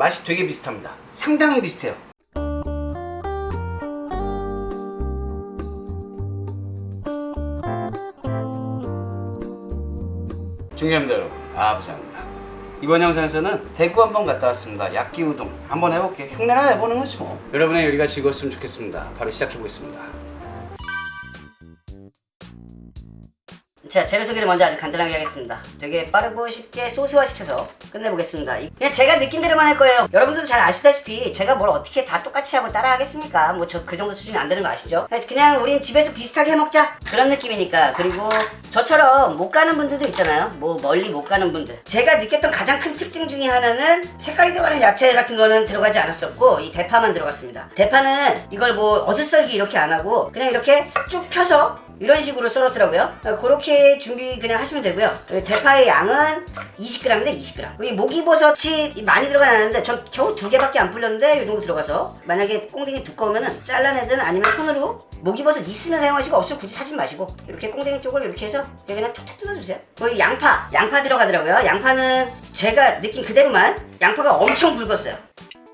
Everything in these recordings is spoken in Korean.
맛이 되게 비슷합니다. 상당히 비슷해요. 중요합니다 여러분. 아버지입니다. 이번 영상에서는 대구 한번 갔다 왔습니다. 약기 우동. 한번 해볼게요. 흉내나 내보는 거지 뭐. 여러분의 요리가 즐거웠으면 좋겠습니다. 바로 시작해 보겠습니다 자 재료 소개를 먼저 아주 간단하게 하겠습니다. 되게 빠르고 쉽게 소스화 시켜서 끝내보겠습니다. 이- 그냥 제가 느낀 대로만 할 거예요. 여러분들도 잘 아시다시피 제가 뭘 어떻게 다 똑같이 하고 따라 하겠습니까? 뭐 저 그 정도 수준이 안 되는 거 아시죠? 그냥 우린 집에서 비슷하게 해먹자. 그런 느낌이니까. 그리고 저처럼 못 가는 분들도 있잖아요. 뭐 멀리 못 가는 분들. 제가 느꼈던 가장 큰 특징 중에 하나는 색깔이 들어가는 야채 같은 거는 들어가지 않았었고 이 대파만 들어갔습니다. 대파는 이걸 뭐 어슷썰기 이렇게 안 하고 그냥 이렇게 쭉 펴서 이런 식으로 썰었더라고요. 어, 그렇게 준비 그냥 하시면 되고요. 어, 대파의 양은 20g인데 20g. 이 목이버섯이 많이 들어가는데 전 겨우 두 개밖에 안 불렸는데 이 정도 들어가서 만약에 꽁댕이 두꺼우면은 잘라내든 아니면 손으로 목이버섯 있으면 사용하시고 없으면 굳이 사지 마시고 이렇게 꽁댕이 쪽을 이렇게 해서 그냥 툭툭 뜯어주세요. 그리고 양파, 양파 들어가더라고요. 양파는 제가 느낀 그대로만 양파가 엄청 굵었어요.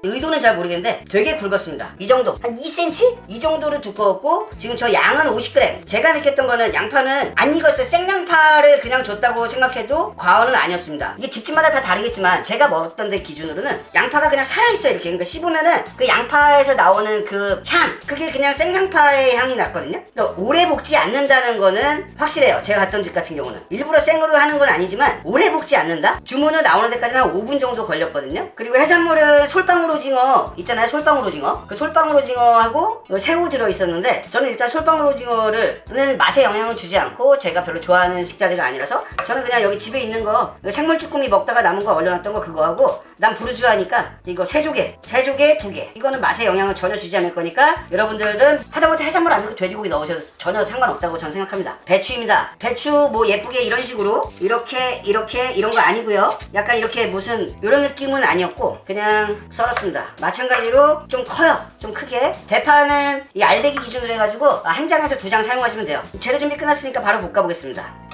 의도는 잘 모르겠는데 되게 굵었습니다. 이 정도 한 2cm 이 정도로 두꺼웠고 지금 저 양은 50g. 제가 느꼈던 거는 양파는 안 익었어요. 생양파를 그냥 줬다고 생각해도 과언은 아니었습니다. 이게 집집마다 다 다르겠지만 제가 먹었던 데 기준으로는 양파가 그냥 살아 있어요. 이렇게 그러니까 씹으면은 그 양파에서 나오는 그 향 그게 그냥 생양파의 향이 났거든요. 근데 오래 볶지 않는다는 거는 확실해요. 제가 갔던 집 같은 경우는 일부러 생으로 하는 건 아니지만 오래 볶지 않는다. 주문은 나오는 데까지는 한 5분 정도 걸렸거든요. 그리고 해산물은 솔방울 오징어 있잖아요. 솔방울 오징어. 그 솔방울 오징어하고 그 새우 들어 있었는데 저는 일단 솔방울 오징어를는 맛에 영향을 주지 않고 제가 별로 좋아하는 식자재가 아니라서 저는 그냥 여기 집에 있는 거 생물 쭈꾸미 먹다가 남은 거 얼려놨던 거 그거 하고 난 부르주아니까 이거 세 조개 세 조개 두 개. 이거는 맛에 영향을 전혀 주지 않을 거니까 여러분들은 하다못해 해산물 안 넣고 돼지고기 넣으셔도 전혀 상관없다고 저는 생각합니다. 배추입니다. 배추 뭐 예쁘게 이런 식으로 이렇게 이렇게 이런 거 아니고요. 약간 이렇게 무슨 이런 느낌은 아니었고 그냥 썰었습니다 마찬가지로 좀 커요. 좀 크게. 대파는 이 알배기 기준으로 해가지고 한 장에서 두 장 사용하시면 돼요. 재료 준비 끝났으니까 바로 볶아보겠습니다.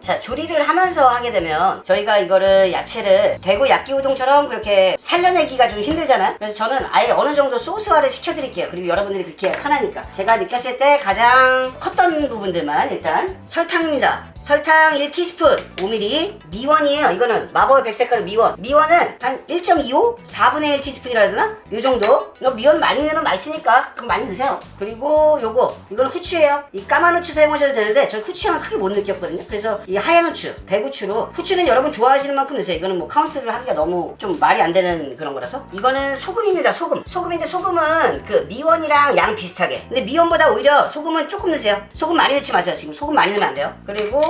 자 조리를 하면서 하게 되면 저희가 이거를 야채를 대구 약기우동처럼 그렇게 살려내기가 좀 힘들잖아요. 그래서 저는 아예 어느 정도 소스화를 시켜드릴게요. 그리고 여러분들이 그렇게 편하니까. 제가 느꼈을 때 가장 컸던 부분들만 일단 설탕입니다 설탕 1티스푼 5ml 미원이에요. 이거는 마법의 백색깔 미원. 미원은 한 1.25? 4분의 1티스푼이라 해야 되나? 요 정도. 미원 많이 넣으면 맛있으니까 그럼 많이 넣으세요. 그리고 요거 이건 후추예요. 이 까만 후추 사용하셔도 되는데 전 후추 향을 크게 못 느꼈거든요. 그래서 이 하얀 후추 배후추로 후추는 여러분 좋아하시는 만큼 넣으세요. 이거는 뭐 카운트를 하기가 너무 좀 말이 안 되는 그런 거라서. 이거는 소금입니다 소금. 소금인데 소금은 그 미원이랑 양 비슷하게. 근데 미원보다 오히려 소금은 조금 넣으세요. 소금 많이 넣지 마세요 지금. 소금 많이 넣으면 안 돼요. 그리고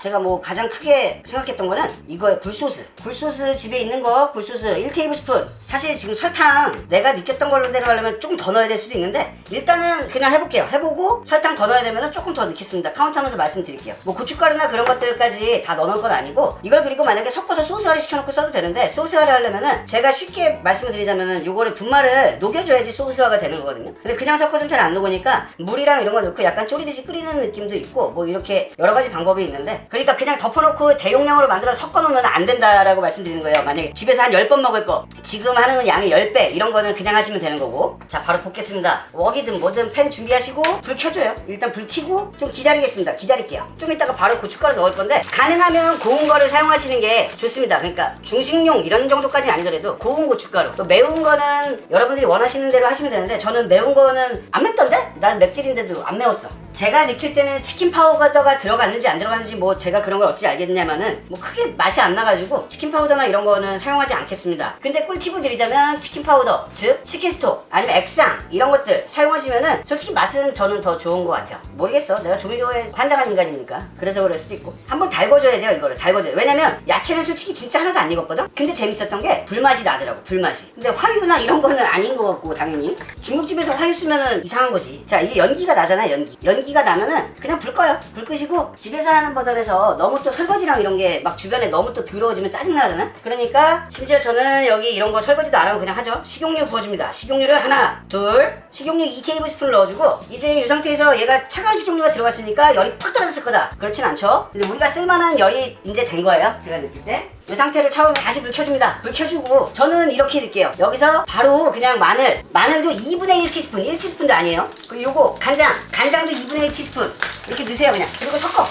제가 뭐 가장 크게 생각했던 거는 이거예요 굴소스. 굴소스 집에 있는 거 굴소스 1테이블스푼. 사실 지금 설탕 내가 느꼈던 걸로 하려면 조금 더 넣어야 될 수도 있는데 일단은 그냥 해볼게요. 해보고 설탕 더 넣어야 되면 조금 더 넣겠습니다. 카운트하면서 말씀드릴게요. 뭐 고춧가루나 그런 것들까지 다 넣어놓을 건 아니고 이걸 그리고 만약에 섞어서 소스화를 시켜놓고 써도 되는데 소스화를 하려면은 제가 쉽게 말씀을 드리자면은 요거를 분말을 녹여줘야지 소스화가 되는 거거든요. 근데 그냥 섞어서는 잘 안 녹으니까 물이랑 이런 거 넣고 약간 졸이듯이 끓이는 느낌도 있고 뭐 이렇게 여러 가지 방법이 있는데 그러니까 그냥 덮어놓고 대용량으로 만들어 섞어 놓으면 안 된다라고 말씀드리는 거예요. 만약에 집에서 한 10번 먹을 거 지금 하는 양의 10배 이런 거는 그냥 하시면 되는 거고. 자 바로 볶겠습니다. 웍이든 뭐든 팬 준비하시고 불 켜줘요. 일단 불 켜고 좀 기다리겠습니다. 기다릴게요. 좀 이따가 바로 고춧가루 넣을 건데 가능하면 고운 거를 사용하시는 게 좋습니다. 그러니까 중식용 이런 정도까지는 아니더라도 고운 고춧가루. 또 매운 거는 여러분들이 원하시는 대로 하시면 되는데 저는 매운 거는 안 맵던데? 난 맵찔인데도 안 매웠어 제가 느낄 때는 치킨 파우더가 들어갔는지 안 들어갔는지 뭐 제가 그런 걸 어찌 알겠냐면은 뭐 크게 맛이 안 나가지고 치킨 파우더나 이런 거는 사용하지 않겠습니다. 근데 꿀팁을 드리자면 치킨 파우더, 즉 치킨 스톡 아니면 액상 이런 것들 사용하시면은 솔직히 맛은 저는 더 좋은 것 같아요. 모르겠어. 내가 조미료에 환장한 인간이니까 그래서 그럴 수도 있고 한번 달궈줘야 돼요 이거를 달궈줘요. 왜냐면 야채는 솔직히 진짜 하나도 안 익었거든. 근데 재밌었던 게 불맛이 나더라고 불맛이. 근데 화유나 이런 거는 아닌 것 같고 당연히 중국집에서 화유 쓰면은 이상한 거지. 자 이게 연기가 나잖아 연기. 연기 가 나면은 그냥 불 꺼요. 불 끄시고 집에서 하는 버전에서 너무 또 설거지랑 이런 게 막 주변에 너무 또 더러워지면 짜증나잖아? 그러니까 심지어 저는 여기 이런 거 설거지도 안 하고 그냥 하죠. 식용유 부어줍니다. 식용유를 하나, 둘, 식용유 2테이블스푼을 넣어주고 이제 이 상태에서 얘가 차가운 식용유가 들어갔으니까 열이 팍 떨어졌을 거다. 그렇진 않죠? 근데 우리가 쓸만한 열이 이제 된 거예요. 제가 느낄 때. 이 상태를 처음에 다시 불 켜줍니다. 불 켜주고 저는 이렇게 넣을게요. 여기서 바로 그냥 마늘, 마늘도 2분의 1 티스푼, 1 티스푼도 아니에요. 그리고 요거 간장, 간장도 2분의 1 티스푼 이렇게 넣으세요 그냥. 그리고 섞어.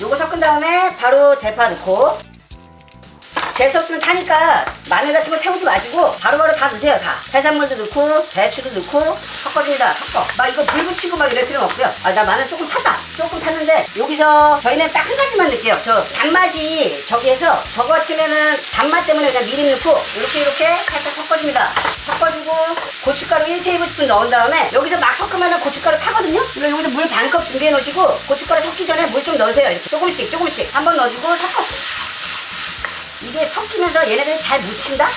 요거 섞은 다음에 바로 대파 넣고 재수 없으면 타니까 마늘 같은 거 태우지 마시고 바로바로 다 넣으세요 다 해산물도 넣고 배추도 넣고 섞어줍니다 섞어 막 이거 불 붙이고 막 이럴 필요는 없고요 아 나 마늘 조금 탔다 조금 탔는데 여기서 저희는 딱 한 가지만 넣을게요. 저 단맛이 저기에서 저거 같으면은 단맛 때문에 그냥 미림 넣고 이렇게 이렇게 살짝 섞어줍니다. 섞어주고 고춧가루 1테이블스푼 넣은 다음에 여기서 막 섞으면 고춧가루 타거든요. 그리고 여기서 물 반 컵 준비해 놓으시고 고춧가루 섞기 전에 물 좀 넣으세요. 이렇게 조금씩 조금씩. 한번 넣어주고 섞어. 이게 섞이면서 얘네들이 잘 묻힌다?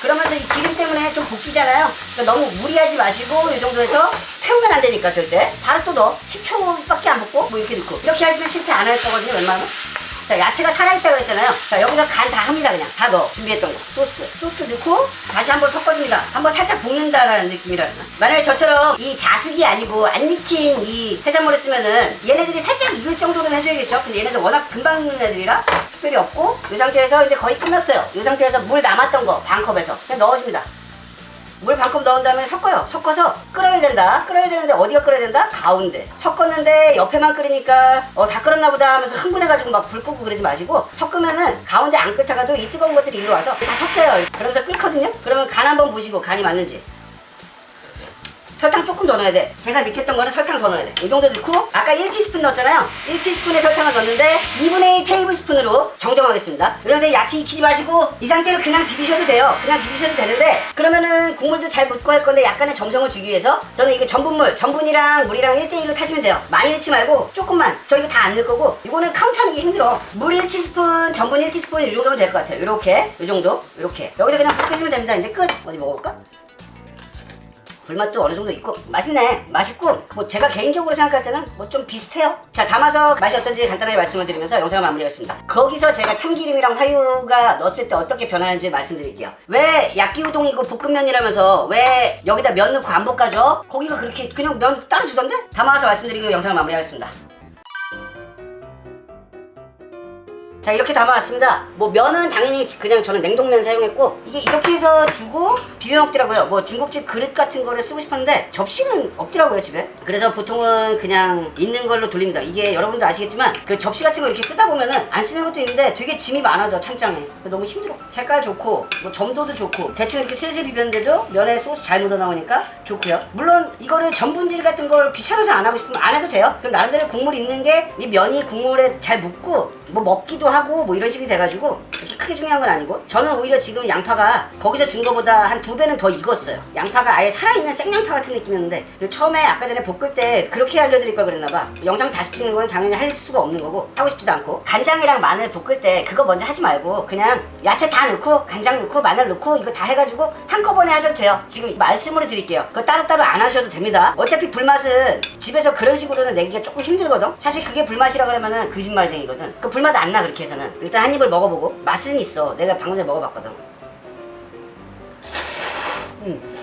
그러면서 이 기름 때문에 좀 볶이잖아요. 그러니까 너무 무리하지 마시고 이 정도에서 태우면 안 되니까 절대. 바로 또 넣어. 10초밖에 안 볶고 뭐 이렇게 넣고. 이렇게 하시면 실패 안 할 거거든요. 웬만하면. 자 야채가 살아있다고 했잖아요. 자 여기서 간 다 합니다 그냥. 다 넣어. 준비했던 거. 소스. 소스 넣고 다시 한번 섞어줍니다. 한번 살짝 볶는다라는 느낌이랄까. 만약에 저처럼 이 자숙이 아니고 안 익힌 이 해산물을 쓰면은 얘네들이 살짝 익을 정도는 해줘야겠죠. 근데 얘네들 워낙 금방 익는 애들이라 특별히 없고 이 상태에서 이제 거의 끝났어요. 이 상태에서 물 남았던 거 반 컵에서 그냥 넣어줍니다. 물 반컵 넣은 다음에 섞어요. 섞어서 끓여야 된다. 끓여야 되는데 어디가 끓여야 된다? 가운데. 섞었는데 옆에만 끓이니까 어 다 끓었나 보다 하면서 흥분해가지고 막 불 끄고 그러지 마시고 섞으면은 가운데 안 끓다가도 이 뜨거운 것들이 일로 와서 다 섞여요. 그러면서 끓거든요. 그러면 간 한번 보시고 간이 맞는지. 설탕 조금 더 넣어야 돼. 제가 넣겠던 거는 설탕 더 넣어야 돼. 이 정도 넣고 아까 1티스푼 넣었잖아요. 1티스푼의 설탕을 넣었는데 2분의 1 테이블스푼으로 정정하겠습니다. 이 상태에 야채 익히지 마시고 이 상태로 그냥 비비셔도 돼요. 그냥 비비셔도 되는데 그러면은 국물도 잘 묻고 할 건데 약간의 정성을 주기 위해서 저는 이거 전분물, 전분이랑 물이랑 1대1로 타시면 돼요. 많이 넣지 말고 조금만. 저 이거 다 안 넣을 거고 이거는 카운트하는 게 힘들어. 물 1티스푼, 전분 1티스푼 이 정도면 될 것 같아요. 이렇게, 이 정도, 이렇게. 여기서 그냥 볶으시면 됩니다. 이제 끝. 어디 먹어볼까? 불맛도 어느 정도 있고 맛있네 맛있고. 뭐 제가 개인적으로 생각할 때는 뭐 좀 비슷해요. 자 담아서 맛이 어떤지 간단하게 말씀을 드리면서 영상을 마무리하겠습니다. 거기서 제가 참기름이랑 화유가 넣었을 때 어떻게 변하는지 말씀드릴게요. 왜 야끼우동이고 볶음면이라면서 왜 여기다 면 넣고 안 볶아줘? 거기가 그렇게 그냥 면 따로 주던데? 담아서 말씀드리고 영상을 마무리하겠습니다 자 이렇게 담아왔습니다. 뭐 면은 당연히 그냥 저는 냉동면 사용했고 이게 이렇게 해서 주고 비벼 먹더라고요. 뭐 중국집 그릇 같은 거를 쓰고 싶었는데 접시는 없더라고요 집에. 그래서 보통은 그냥 있는 걸로 돌립니다. 이게 여러분도 아시겠지만 그 접시 같은 거 이렇게 쓰다 보면은 안 쓰는 것도 있는데 되게 짐이 많아져 찬장에. 너무 힘들어. 색깔 좋고 뭐 점도도 좋고. 대충 이렇게 슬슬 비볐는데도 면에 소스 잘 묻어 나오니까 좋고요. 물론 이거를 전분질 같은 걸 귀찮아서 안 하고 싶으면 안 해도 돼요. 그럼 나름대로 국물 있는 게 이 면이 국물에 잘 묻고 뭐 먹기도 하고 뭐 이런 식이 돼가지고 그렇게 크게 중요한 건 아니고 저는 오히려 지금 양파가 거기서 준 거보다 한 두 배는 더 익었어요. 양파가 아예 살아있는 생양파 같은 느낌이었는데 처음에 아까 전에 볶을 때 그렇게 알려드릴 걸 그랬나봐. 영상 다시 찍는 건 당연히 할 수가 없는 거고 하고 싶지도 않고 간장이랑 마늘 볶을 때 그거 먼저 하지 말고 그냥 야채 다 넣고 간장 넣고 마늘 넣고 이거 다 해가지고 한꺼번에 하셔도 돼요. 지금 말씀으로 드릴게요. 그거 따로따로 안 하셔도 됩니다. 어차피 불맛은 집에서 그런 식으로는 내기가 조금 힘들거든? 사실 그게 불맛이라 그러면은 거짓말쟁이거든. 그 불맛 안 나 그렇게 는 일단 한 입을 먹어보고. 맛은 있어. 내가 방금 전에 먹어봤거든. 음.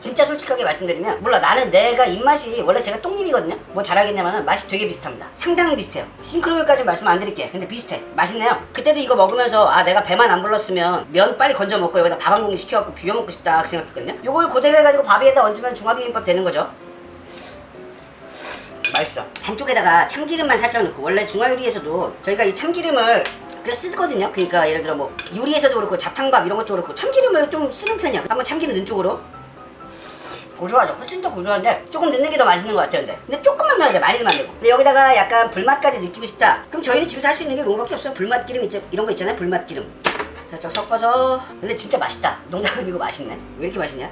진짜 솔직하게 말씀드리면 몰라. 나는 내가 입맛이 원래 제가 똥입이거든요? 뭐 잘하겠냐면은 맛이 되게 비슷합니다. 상당히 비슷해요. 싱크로율까지 말씀 안 드릴게. 근데 비슷해. 맛있네요. 그때도 이거 먹으면서 아 내가 배만 안 불렀으면 면 빨리 건져 먹고 여기다 밥 한 공기 시켜갖고 비벼 먹고 싶다 그 생각했거든요? 요걸 그대로 해가지고 밥 위에다 얹으면 중화비빔밥 되는 거죠 맛있어. 한쪽에다가 참기름만 살짝 넣고 원래 중화요리에서도 저희가 이 참기름을 그 쓰거든요. 그러니까 예를 들어 뭐 요리에서도 그렇고 잡탕밥 이런 것도 그렇고 참기름을 좀 쓰는 편이야. 한번 참기름 넣은 쪽으로. 고소하죠. 훨씬 더 고소한데 조금 넣는 게 더 맛있는 것 같아요. 근데, 조금만 넣어야 돼. 많이 넣으면 안 되고. 근데 여기다가 약간 불맛까지 느끼고 싶다. 그럼 저희는 집에서 할 수 있는 게 이거밖에 없어요. 불맛 기름 있죠. 이런 거 있잖아요. 불맛 기름. 살짝 섞어서. 근데 진짜 맛있다. 농담이고 맛있네. 왜 이렇게 맛있냐?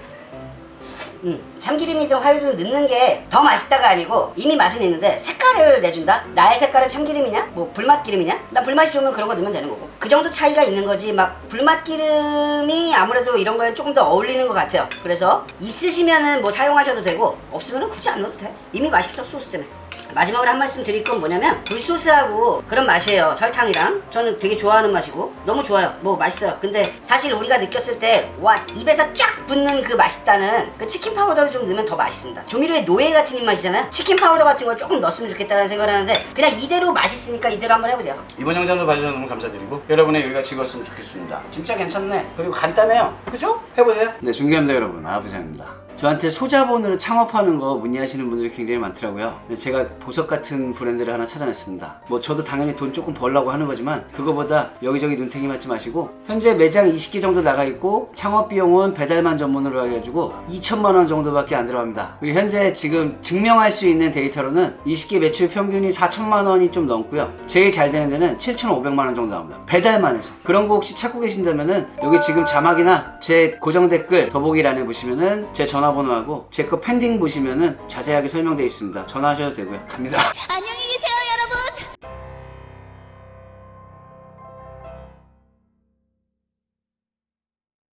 음, 참기름이든 화유든 넣는 게 더 맛있다가 아니고 이미 맛은 있는데 색깔을 내준다? 나의 색깔은 참기름이냐? 뭐 불맛 기름이냐? 나 불맛이 좋으면 그런 거 넣으면 되는 거고 그 정도 차이가 있는 거지 막 불맛 기름이 아무래도 이런 거에 조금 더 어울리는 것 같아요 그래서 있으시면은 뭐 사용하셔도 되고 없으면은 굳이 안 넣어도 돼 이미 맛있어 소스 때문에 마지막으로 한 말씀 드릴 건 뭐냐면 굴소스하고 그런 맛이에요 설탕이랑 저는 되게 좋아하는 맛이고 너무 좋아요 뭐 맛있어요 근데 사실 우리가 느꼈을 때 와 입에서 쫙 붙는 그 맛있다는 그 치킨 파우더를 좀 넣으면 더 맛있습니다 조미료의 노예 같은 입맛이잖아요 치킨 파우더 같은 걸 조금 넣었으면 좋겠다는 생각을 하는데 그냥 이대로 맛있으니까 이대로 한번 해보세요 이번 영상도 봐주셔서 너무 감사드리고 여러분의 요리가 즐거웠으면 좋겠습니다. 진짜 괜찮네. 그리고 간단해요. 그죠? 해보세요. 네, 존경합니다 여러분. 아부장입니다. 저한테 소자본으로 창업하는 거 문의하시는 분들이 굉장히 많더라고요. 제가 보석 같은 브랜드를 하나 찾아냈습니다. 뭐 저도 당연히 돈 조금 벌려고 하는 거지만 그거보다 여기저기 눈탱이 맞지 마시고 현재 매장 20개 정도 나가 있고 창업 비용은 배달만 전문으로 해가지고 2천만 원 정도밖에 안 들어갑니다. 그리고 현재 지금 증명할 수 있는 데이터로는 20개 매출 평균이 4천만 원이 좀 넘고요. 제일 잘 되는 데는 7,500만 원 정도 나옵니다. 배달만 해서. 그런 거 혹시 찾고 계신다면은 여기 지금 자막이나 제 고정 댓글 더보기란에 보시면은 제 전화 번호하고 제거 pending 보시면은 자세하게 설명되어 있습니다. 전화하셔도 되고요. 갑니다. 안녕히